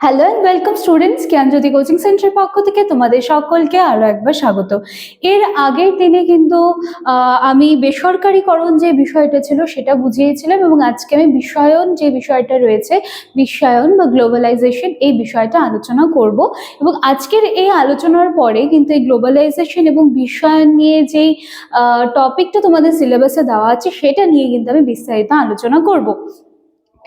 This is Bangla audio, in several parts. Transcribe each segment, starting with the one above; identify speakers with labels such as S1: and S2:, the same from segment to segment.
S1: Hello and welcome students Gyanjyoti coaching সেন্টারের পক্ষ থেকে তোমাদের সকলকে আরও একবার স্বাগত। এর আগের দিনে কিন্তু আমি বেসরকারিকরণ যে বিষয়টা ছিল সেটা বুঝিয়েছিলাম এবং আজকে আমি বিশ্বায়ন যে বিষয়টা রয়েছে, বিশ্বায়ন বা গ্লোবালাইজেশন এই বিষয়টা আলোচনা করব। এবং আজকের এই আলোচনার পরে কিন্তু এই গ্লোবালাইজেশন এবং বিশ্বায়ন নিয়ে যেই টপিকটা তোমাদের সিলেবাসে দেওয়া আছে সেটা নিয়ে কিন্তু আমি বিস্তারিত আলোচনা করব।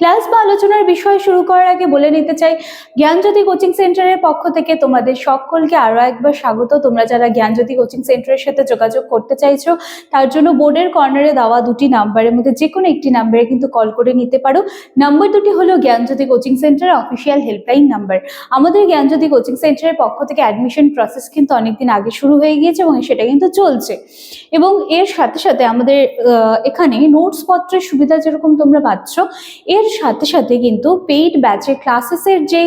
S1: ক্লাস বা আলোচনার বিষয় শুরু করার আগে বলে নিতে চাই, জ্ঞানজ্যোতি কোচিং সেন্টারের পক্ষ থেকে তোমাদের সকলকে আরও একবার স্বাগত। তোমরা যারা জ্ঞানজ্যোতি কোচিং সেন্টারের সাথে যোগাযোগ করতে চাইছো, তার জন্য বোর্ডের কর্নারে দেওয়া দুটি নাম্বারের মধ্যে যে কোনো একটি নাম্বারে কিন্তু কল করে নিতে পারো। নাম্বার দুটি হলো জ্ঞানজ্যোতি কোচিং সেন্টারের অফিসিয়াল হেল্পলাইন নাম্বার। আমাদের জ্ঞানজ্যোতি কোচিং সেন্টারের পক্ষ থেকে অ্যাডমিশন প্রসেস কিন্তু অনেকদিন আগে শুরু হয়ে গিয়েছে এবং সেটা কিন্তু চলছে। এবং এর সাথে সাথে আমাদের এখানে নোটস পত্রের সুবিধা যেরকম তোমরা পাচ্ছ, এর সাথে সাথে কিন্তু পেইড ব্যাচে ক্লাসেসের যে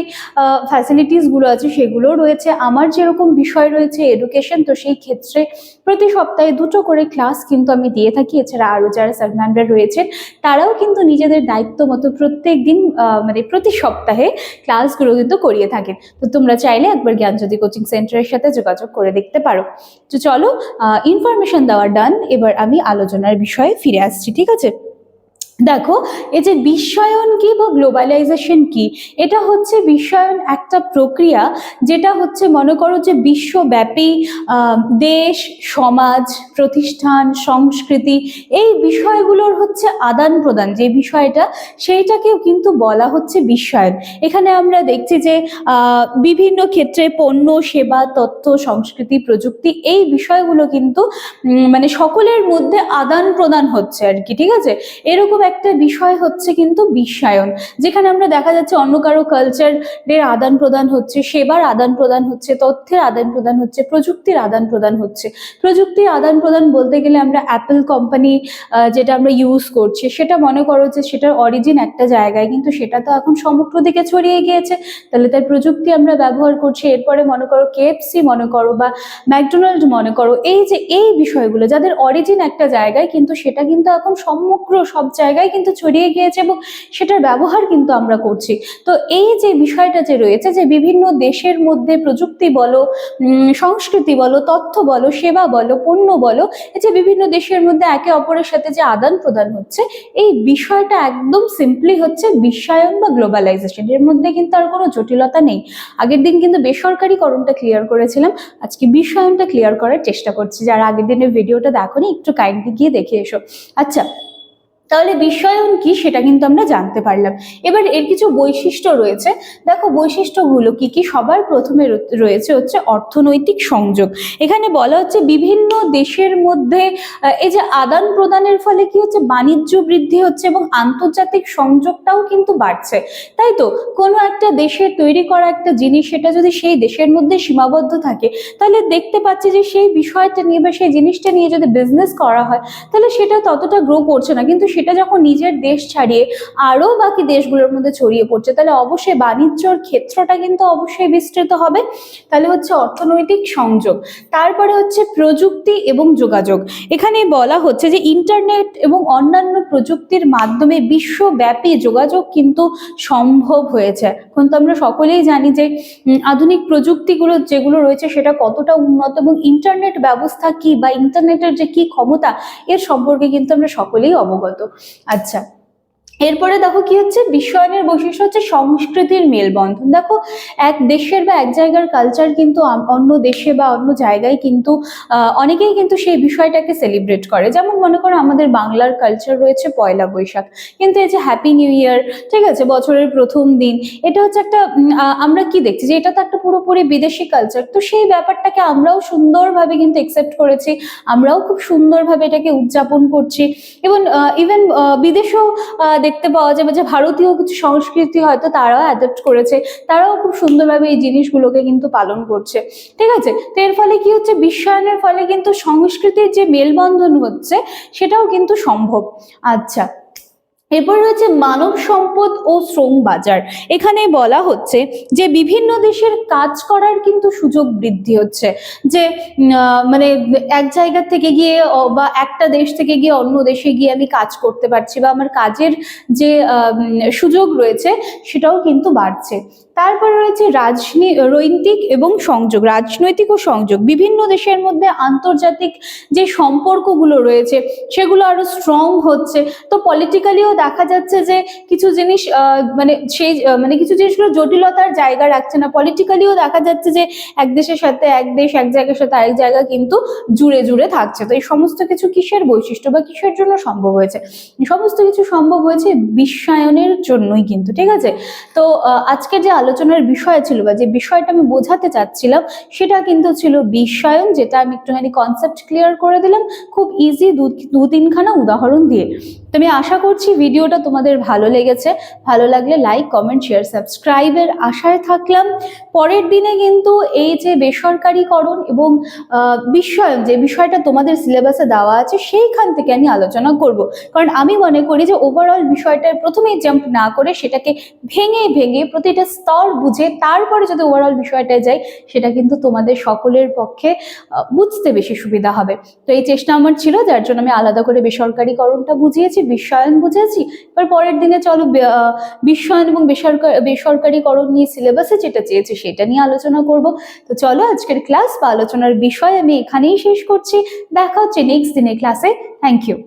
S1: ফ্যাসিলিটিসগুলো আছে সেগুলো রয়েছে। আমার যেরকম বিষয় রয়েছে এডুকেশন তো সেই ক্ষেত্রে প্রতি সপ্তাহে দুটো করে ক্লাস কিন্তু আমি দিয়ে থাকি। এছাড়া আরও যারা সাবম্যানরা রয়েছেন, তারাও কিন্তু নিজেদের দায়িত্ব মতো প্রত্যেক দিন মানে প্রতি সপ্তাহে ক্লাসগুলো কিন্তু করিয়ে থাকেন। তো তোমরা চাইলে একবার জ্ঞানজ্যোতি কোচিং সেন্টারের সাথে যোগাযোগ করে দেখতে পারো। তো চলো ইনফরমেশন দেওয়া ডান এবার আমি আলোচনার বিষয়ে ফিরে আসছি, ঠিক আছে? দেখো, এই যে বিশ্বায়ন কি বা গ্লোবালাইজেশন কি, এটা হচ্ছে বিশ্বায়ন একটা প্রক্রিয়া যেটা হচ্ছে, মনে করো যে বিশ্বব্যাপী দেশ, সমাজ, প্রতিষ্ঠান, সংস্কৃতি, এই বিষয়গুলোর হচ্ছে আদান প্রদান। যে বিষয়টা, সেইটাকেও কিন্তু বলা হচ্ছে বিশ্বায়ন। এখানে আমরা দেখছি যে বিভিন্ন ক্ষেত্রে পণ্য, সেবা, তথ্য, সংস্কৃতি, প্রযুক্তি, এই বিষয়গুলো কিন্তু মানে সকলের মধ্যে আদান প্রদান হচ্ছে আর কি, ঠিক আছে? এরকম একটা বিষয় হচ্ছে কিন্তু বিশ্বায়ন, যেখানে আমরা দেখা যাচ্ছে অন্য কারও কালচারের আদান প্রদান হচ্ছে, সেবার আদান প্রদান হচ্ছে, তথ্যের আদান প্রদান হচ্ছে, প্রযুক্তির আদান প্রদান হচ্ছে। প্রযুক্তির আদান প্রদান বলতে গেলে আমরা অ্যাপেল কোম্পানি যেটা আমরা ইউজ করছি, সেটা মনে করো যে সেটার অরিজিন একটা জায়গায়, কিন্তু সেটা তো এখন সমগ্র দিকে ছড়িয়ে গিয়েছে। তাহলে তার প্রযুক্তি আমরা ব্যবহার করছি, এরপরে মনে করো কেএফসি মনে করো বা ম্যাকডোনাল্ড মনে করো, এই যে এই বিষয়গুলো, যাদের অরিজিন একটা জায়গায়, কিন্তু সেটা কিন্তু এখন সমগ্র সব জায়গায় কিন্তু ছড়িয়ে গিয়েছে এবং সেটার ব্যবহার কিন্তু আমরা করছি। তো এই যে বিষয়টা যে রয়েছে যে বিভিন্ন দেশের মধ্যে প্রযুক্তি বলো সংস্কৃতি বলো, তথ্য বলো, সেবা বলো, পণ্য বলো, এই যে বিভিন্ন দেশের মধ্যে একে অপরের সাথে যে আদান প্রদান হচ্ছে, এই বিষয়টা একদম সিম্পলি হচ্ছে বিশ্বায়ন বা গ্লোবালাইজেশন এর মধ্যে কিন্তু আর কোনো জটিলতা নেই। আগের দিন কিন্তু বেসরকারিকরণটা ক্লিয়ার করেছিলাম। আজকে বিশ্বায়নটা ক্লিয়ার করার চেষ্টা করছি। যারা আগের দিনের ভিডিওটা দেখোনি, একটু কাইন্ডলি গিয়ে দেখে এসো। আচ্ছা তাহলে বিশ্বায়ন কি সেটা কিন্তু আমরা জানতে পারলাম। এবার এর কিছু বৈশিষ্ট্য রয়েছে। দেখো বৈশিষ্ট্যগুলো কি কি? সবার প্রথমে রয়েছে হচ্ছে অর্থনৈতিক সংযোগ। এখানে বলা হচ্ছে বিভিন্ন দেশের মধ্যে এই যে আদান প্রদানের ফলে কি হচ্ছে? বাণিজ্য বৃদ্ধি হচ্ছে এবং আন্তর্জাতিক সংযোগটাও কিন্তু বাড়ছে। তাই তো? কোনো একটা দেশের তৈরি করা একটা জিনিস, সেটা যদি সেই দেশের মধ্যে সীমাবদ্ধ থাকে, তাহলে দেখতে পাচ্ছি যে সেই বিষয়টা নিয়ে বা সেই জিনিসটা নিয়ে যদি বিজনেস করা হয়, তাহলে সেটা ততটা গ্রো করছে না। কিন্তু সেটা যখন নিজের দেশ ছাড়িয়ে আরও বাকি দেশগুলোর মধ্যে ছড়িয়ে পড়ছে, তাহলে অবশ্যই বাণিজ্যর ক্ষেত্রটা কিন্তু অবশ্যই বিস্তৃত হবে। তাহলে হচ্ছে অর্থনৈতিক সংযোগ, তারপরে হচ্ছে প্রযুক্তি এবং যোগাযোগ। এখানে বলা হচ্ছে যে ইন্টারনেট এবং অন্যান্য প্রযুক্তির মাধ্যমে বিশ্বব্যাপী যোগাযোগ কিন্তু সম্ভব হয়েছে। এখন তো আমরা সকলেই জানি যে আধুনিক প্রযুক্তিগুলো যেগুলো রয়েছে সেটা কতটা উন্নত এবং ইন্টারনেট ব্যবস্থা কি বা ইন্টারনেটের যে কি ক্ষমতা, এর সম্পর্কে কিন্তু আমরা সকলেই অবগত। আচ্ছা এরপরে দেখো কি হচ্ছে? বিশ্বায়নের বৈশিষ্ট্য হচ্ছে সংস্কৃতির মেলবন্ধন। দেখো, এক দেশের বা এক জায়গার কালচার কিন্তু অন্য দেশে বা অন্য জায়গায় কিন্তু অনেকেই কিন্তু সেই বিষয়টাকে সেলিব্রেট করে। যেমন মনে করো আমাদের বাংলার কালচার রয়েছে পয়লা বৈশাখ। কিন্তু এই যে হ্যাপি নিউ ইয়ার ঠিক আছে, বছরের প্রথম দিন, এটা হচ্ছে একটা আমরা কি দেখছি? যে এটা তো একটা পুরোপুরি বিদেশি কালচার তো সেই ব্যাপারটাকে আমরাও সুন্দরভাবে কিন্তু একসেপ্ট করেছি। আমরাও খুব সুন্দরভাবে এটাকে উদযাপন করছি। এবং ইভেন বিদেশেও দেখতে পাওয়া যাবে যে ভারতীয় কিছু সংস্কৃতি হয়তো তারাও অ্যাডাপ্ট করেছে, তারাও খুব সুন্দরভাবে এই জিনিসগুলোকে কিন্তু পালন করছে। ঠিক আছে? তো এর ফলে কি হচ্ছে? বিশ্বায়নের ফলে কিন্তু সংস্কৃতির যে মেলবন্ধন হচ্ছে, সেটাও কিন্তু সম্ভব। আচ্ছা। এরপর রয়েছে মানব সম্পদ ও শ্রম বাজার। এখানে বলা হচ্ছে যে বিভিন্ন দেশের কাজ করার কিন্তু সুযোগ বৃদ্ধি হচ্ছে। যে মানে এক জায়গা থেকে গিয়ে বা একটা দেশ থেকে গিয়ে অন্য দেশে গিয়ে আমি কাজ করতে পারছি বা আমার কাজের যে সুযোগ রয়েছে সেটাও কিন্তু বাড়ছে। তারপর রয়েছে রাজনৈতিক এবং সংযোগ, রাজনৈতিক ও সংযোগ। বিভিন্ন দেশের মধ্যে আন্তর্জাতিক যে সম্পর্কগুলো রয়েছে সেগুলো আরও স্ট্রং হচ্ছে। তো পলিটিক্যালিও দেখা যাচ্ছে যে কিছু জিনিস মানে সেই মানে কিছু জিনিসগুলো জটিলতার জায়গা রাখছে না। পলিটিক্যালিও দেখা যাচ্ছে যে এক দেশের সাথে এক দেশ, এক জায়গার সাথে আরেক জায়গা কিন্তু জুড়ে জুড়ে থাকছে। তো এই সমস্ত কিছু কিসের বৈশিষ্ট্য বা কিসের জন্য সম্ভব হয়েছে? সমস্ত কিছু সম্ভব হয়েছে বিশ্বায়নের জন্যই কিন্তু, ঠিক আছে? তো আজকের যে আলোচনার বিষয় ছিল বা যে বিষয়টা আমি বোঝাতে চাচ্ছিলাম, সেটা কিন্তু ছিল বিশ্বায়ন, যেটা আমি একটুখানি কনসেপ্ট ক্লিয়ার করে দিলাম। খুব ইজি দু তিনখানা উদাহরণ দিয়ে। তো আমি আশা করছি ভিডিওটা তোমাদের ভালো লেগেছে। ভালো লাগলে লাইক কমেন্ট শেয়ার সাবস্ক্রাইবের আশায় থাকলাম। পরের দিনে কিন্তু এই যে বেসরকারিকরণ এবং বিশ্বায়ন যে বিষয়টা তোমাদের সিলেবাসে দেওয়া আছে, সেইখান থেকে আমি আলোচনা করব। কারণ আমি মনে করি যে ওভারঅল বিষয়টার প্রথমেই জাম্প না করে সেটাকে ভেঙে ভেঙে প্রতিটা স্তর বুঝে তারপরে যদি ওভারঅল বিষয়টায় যাই, সেটা কিন্তু তোমাদের সকলের পক্ষে বুঝতে বেশি সুবিধা হবে। তো এই চেষ্টা আমার ছিল, যার জন্য আমি আলাদা করে বেসরকারিকরণটা বুঝিয়েছি। বিশ্বায়ন বুঝেছি? এবার পরের দিনে চলো বিশ্বায়ন এবং বেসরকার, বেসরকারিকরণ নিয়ে সিলেবাসে যেটা চেয়েছে সেটা নিয়ে আলোচনা করব। তো চলো আজকের ক্লাস বা আলোচনার বিষয় আমি এখানেই শেষ করছি। দেখা হচ্ছে নেক্সট দিনের ক্লাসে থ্যাংক ইউ